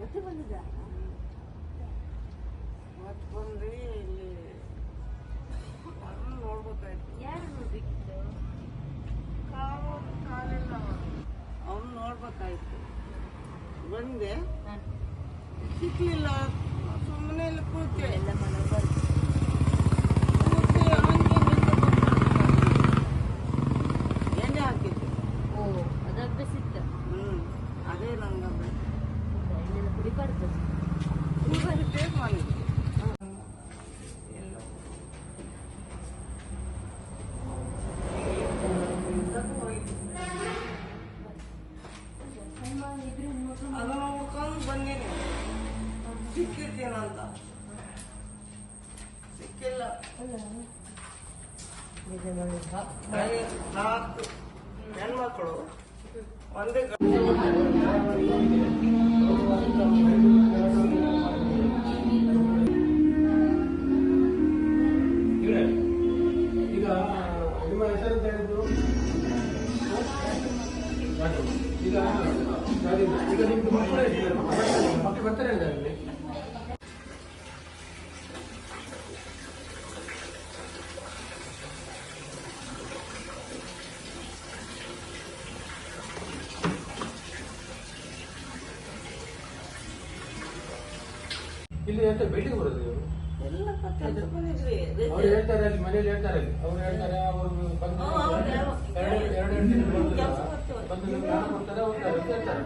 ಮತ್ತೆ ಬಂದಿದ್ದ ಮತ್ತೆ ಬಂದು ಇಲ್ಲಿ ನೋಡ್ಬೇಕಾಯ್ತು ಯಾರು ನೋಡ್ಬೇಕಿತ್ತು ಕಾಲು ಕಾಲಿಲ್ಲ ಅವನು ನೋಡ್ಬೇಕಾಯ್ತು ಬಂದೆ ಸಿಕ್ಲಿಲ್ಲ ಸುಮ್ಮನೆ ಇಲ್ಲಿ. ಕೂತೆ ಎಲ್ಲ ಮನೆ ಬರ್ತು ಸಿಕ್ಕಿರ್ತೀನಂತ ಸಿಕ್ಕಿಲ್ಲ ನಾಲ್ಕು ಹೆಣ್ಮಕ್ಳು ಒಂದೇ ಈಗ ನಿಮ್ದು ಮಕ್ಕಳು ಬರ್ತಾರೆ ಅಲ್ಲಿ ಇಲ್ಲಿ ಎಂತ ಭೇಟಿಗೆ ಬರೋದು ಇವರು ಅವ್ರು ಹೇಳ್ತಾರೆ ಅಲ್ಲಿ ಮನೇಲಿ ಹೇಳ್ತಾರೆ ಅಲ್ಲಿ. ಅವ್ರು ಹೇಳ್ತಾರೆ ಅವರು ಬಂದು ಎರಡು ಎರಡು ಒಂದು ಜ್ಞಾನ ಕೊಡ್ತಾರೆ ಒಂದು ಹೇಳ್ತಾರೆ